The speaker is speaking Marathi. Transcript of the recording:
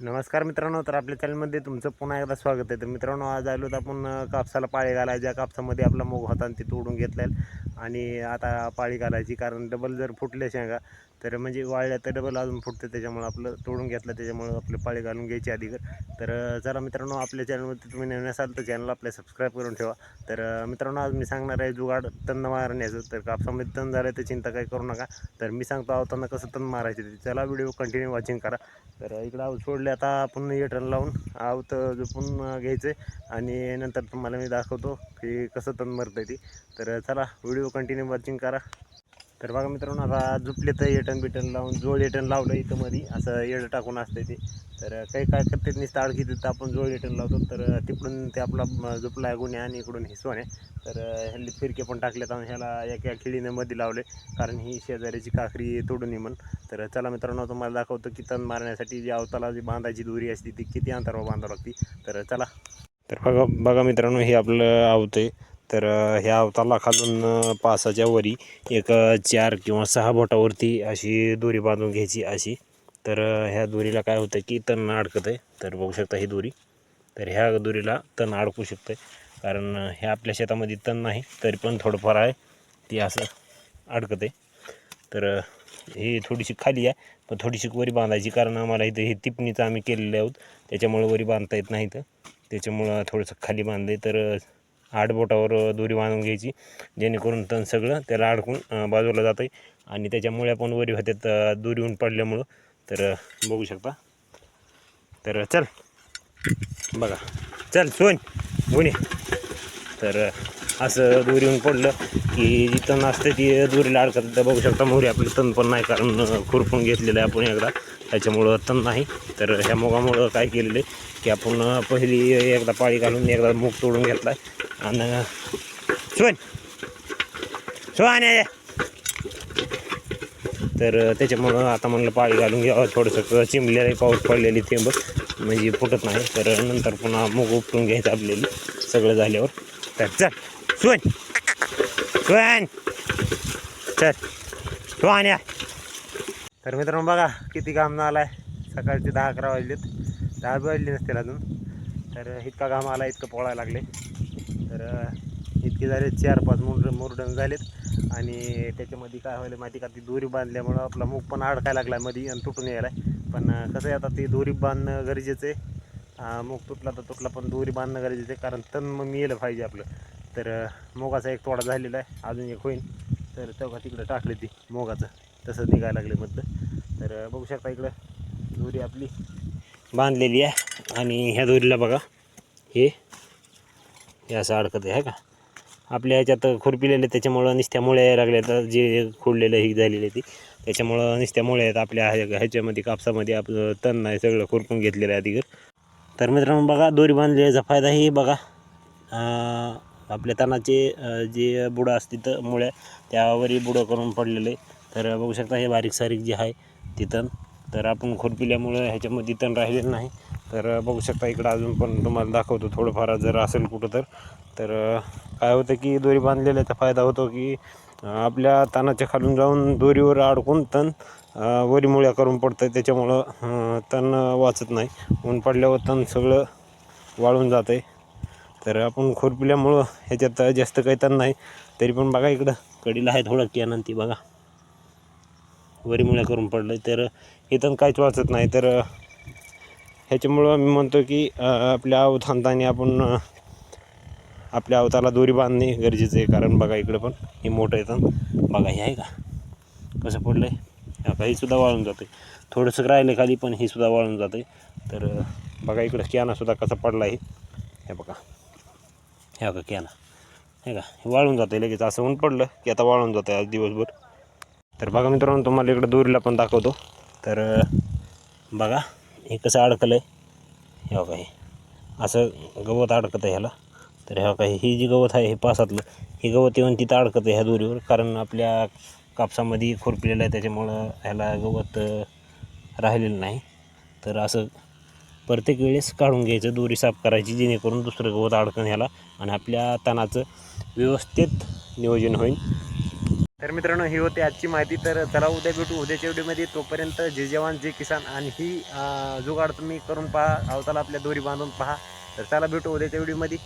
नमस्कार मित्रांनो तर आपल्या चॅनलमध्ये तुमचं पुन्हा एकदा स्वागत आहे. तर मित्रांनो आज आलो तर आपण कापसाला पाळी घालायची. ज्या कापसामध्ये आपला मोग होता आणि ते तोडून घेतला आणि आता पाळी घालायची कारण डबल जर फुटले शेंगा तर म्हणजे वाळल्या तर डबल अजून फुटते. त्याच्यामुळं आपलं तोडून घेतलं त्याच्यामुळं आपलं पाळी घालून घ्यायची आधी. तर चला मित्रांनो आपल्या चॅनलमध्ये तुम्ही नवीन असाल तर चॅनल आपल्या सबस्क्राईब करून ठेवा. तर मित्रांनो आज मी सांगणार आहे जुगाड तण मारण्याचं. तर कापसामध्ये तण झालं तर चिंता काही करू नका. तर मी सांगतो आवताना कसं तण मारायचं ते. चला व्हिडिओ कंटिन्यू वॉचिंग करा. तर इकडं आऊत सोडले. आता आपण येटन लावून आवत झोपून घ्यायचं आणि नंतर तुम्हाला मी दाखवतो की कसं तण मरतं ते. तर चला व्हिडिओ कंटिन्यू वॉचिंग करा. तर बघा मित्रांनो आता झुपले तर एटन बिटन लावून जोड एटन लावलं इथं मध्ये असं येड टाकून असतं ते. तर काही काय करतात नुसतं अडकी तिथं आपण जोड एटन लावतो. तर तिकडून ते आपला झुपला गुन्हे आणि इकडून हिसवाने तर ह्याला फिरके पण टाकलेत आणि ह्याला एका खिळीने मध्ये लावले कारण ही शेजाऱ्याची काकरी तोडून नये तर चला मित्रांनो तुम्हाला दाखवतो की तण मारण्यासाठी जी अवताला जी बांधायची दोरी असते ती किती अंतरावर बांधावं लागते. तर चला. तर बघा बघा मित्रांनो हे आपलं आवत आहे. तर ह्या अवताला खालून पासाच्या वरी एक चार किंवा सहा बोटावरती अशी दोरी बांधून घ्यायची अशी. तर ह्या दोरीला काय होतं की तण अडकत आहे तर बघू शकता ही दोरी. तर ह्या दोरीला तण अडकू शकतं कारण हे आपल्या शेतामध्ये तण नाही तरी पण थोडंफार आहे. ती असं अडकत आहे तर ही थोडीशी खाली आहे. पण थोडीशी वरी बांधायची कारण आम्हाला इथं हे टिपणीचं आम्ही केलेले आहोत. त्याच्यामुळं वरी बांधता येत नाही तर त्याच्यामुळं थोडंसं खाली बांधले तर अं, आठ बोटावर दोरी बांधून घ्यायची. जेणेकरून तण सगळं त्याला अडकून बाजूला जातं आहे आणि त्याच्यामुळे आपण वरी होत्यात दोरीहून पडल्यामुळं. तर बघू शकता. तर चल. बघा. चल सोन. गुणी तर असं दोरीहून पडलं की जी तण असते ती दोरीला अडकत तर बघू शकता मोहरी आपलं तण पण नाही कारण खुरपून घेतलेलं आहे आपण एकदा. त्याच्यामुळं तण नाही. तर ह्या मुगामुळं काय केलेलं आहे की आपण पहिली एकदा पाळी घालून एकदा मूग तोडून घेतला आणि सोन सोन ये. तर eh, त्याच्यामुळं आता म्हणलं पाळी घालून घ्यावं. थोडंसं eh, चिमलेलं पाऊस पडलेली थेंब. म्हणजे फुटत नाही. तर eh, नंतर पुन्हा मूग उपटून घ्यायचं आपल्याला. सगळं झाल्यावर. तर चल. सोन सोन चल. सोन या. तर मित्रांनो बघा किती घाम आला आहे सकाळचे दहा अकरा वाजलेत. दहा वाजले नसतील अजून. तर इतका घाम आला इतकं पोळायला लागले. तर इतके झाले चार पाच मुर मुरडण झालेत. आणि त्याच्यामध्ये काय व्हायला माहिती का? ती दोरी बांधल्यामुळं आपला मूग पण अडकायला लागला मध्ये आणि तुटून यायला पण कसं आहे आता ती दोरी बांधणं गरजेचं आहे. मूग तुटला तर तुटला पण दोरी बांधणं गरजेचं आहे. कारण तण मग येलं पाहिजे आपलं. तर मोगाचा एक तोडा झालेला आहे. अजून एक होईल तर तेव्हा तिकडं टाकले ती मोगाचं. तसं निघायला लागले मधलं तर बघू शकता इकडं दोरी आपली बांधलेली आहे. आणि ह्या दोरीला बघा. हे हे असं अडकत आहे का? आपल्या ह्याच्यात खुरपिलेले त्याच्यामुळं निस्त्यामुळे यायला लागल्या तर जे खोडलेलं ही झालेली ती. त्याच्यामुळं निस्त्यामुळे आहेत आपल्या ह्या- ह्याच्यामध्ये कापसामध्ये आपलं तण नाही सगळं खुरपून घेतलेलं आहे अधिक तर मित्रांनो बघा दोरी बांधलेल्याचा फायदा हे बघा. आपल्या तणाचे जे बुडं असते तर मुळ्या त्यावरही बुडं करून पडलेले तर बघू शकता हे बारीक सारीक जे आहे ते तण. तर आपण खुरपिल्यामुळं ह्याच्यामध्ये तण राहिलेलं नाही. तर बघू शकता इकडं अजून पण तुम्हाला दाखवतो थोडंफार. जर असेल कुठं तर तर काय होतं की दोरी बांधलेल्याचा फायदा होतो की आपल्या तणाच्या खालून जाऊन दोरीवर अडकून तण वरीमुळ्या वरी मुळ्या करून पडतं त्याच्यामुळं तण वाचत नाही. ऊन पडल्यावर तण सगळं वाळून जातं आहे तर आपण खुरपिल्यामुळं ह्याच्यात जास्त काही तण नाही. तरी पण बघा इकडं कडीला आहे थोडं कॅनन ती बघा. वरी मुळ्या करून पडलं तर हे तण काहीच वाचत नाही. तर ह्याच्यामुळं मी म्हणतो की आपल्या अवधानताने आपण आपल्या अवताला दोरी बांधणे गरजेचं आहे. कारण बघा इकडं पण हे मोठं येतं बघा हे आहे का? कसं पडलं आहे काही सुद्धा वाळून जातं आहे थोडंसं राहिलं खाली पण हे सुद्धा वाळून जातं आहे तर बघा इकडं कॅनासुद्धा कसा पडला आहे हे बघा. हे बघा कॅना. हे का? हे वाळून जातं आहे लगेच. असं ऊन पडलं की आता वाळून जातं आहे आज दिवसभर. तर बघा मित्रांनो तुम्हाला इकडं दोरीला पण दाखवतो. तर बघा. हे कसं अडकलं आहे हे. काही असं गवत अडकत आहे ह्याला. तर ह्या काही ही जी गवत आहे हे पासातलं हे गवत येऊन तिथं अडकत आहे ह्या दोरीवर. कारण आपल्या कापसामध्ये खुरपलेलं आहे त्याच्यामुळं ह्याला गवत राहिलेलं नाही. तर असं प्रत्येक वेळेस काढून घ्यायचं दोरी साफ करायची जेणेकरून दुसरं गवत अडकण ह्याला. आणि आपल्या तणाचं व्यवस्थित नियोजन होईल. तर मित्रांनो ही होती आजची माहिती. तर चला उद्या भेटू. उद्याच्या व्हिडिओमध्ये तोपर्यंत जे जवान जे किसान आणि ही जुगाड तुम्ही करून पहा. अवताला आपल्या दोरी बांधून पहा. तर चला भेटू उद्याच्या व्हिडिओमध्ये.